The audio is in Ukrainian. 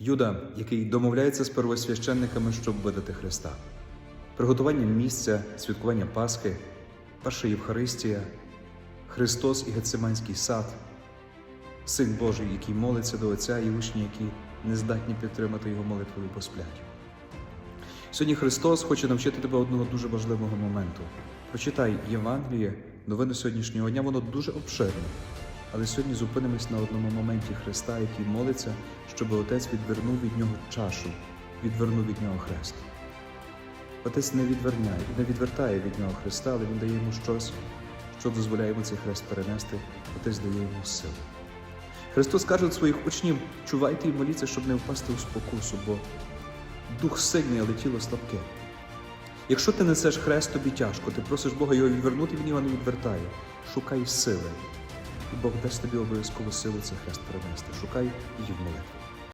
Юда, який домовляється з первосвященниками, щоб видати Христа, приготування місця, святкування Пасхи, перша Євхаристія, Христос і Гециманський сад, Син Божий, який молиться до Отця, і учні, які не здатні підтримати його молитвою, бо сплять. Сьогодні Христос хоче навчити тебе одного дуже важливого моменту. Прочитай Євангеліє, новини сьогоднішнього дня, воно дуже обширне. Але сьогодні зупинимось на одному моменті Христа, який молиться, щоб Отець відвернув від нього чашу, відвернув від нього хрест. Отець не відверняє, не відвертає від нього Христа, але Він дає йому щось, що дозволяє йому цей хрест перенести, Отець дає йому силу. Христос каже до своїх учнів: чувайте і моліться, щоб не впасти у спокусу, бо дух сильний, але тіло слабке. Якщо ти несеш хрест, тобі тяжко, ти просиш Бога його відвернути, він його не відвертає. Шукай сили. І Бог дасть тобі обов'язково силу цей хрест перенести. Шукай її в молитві.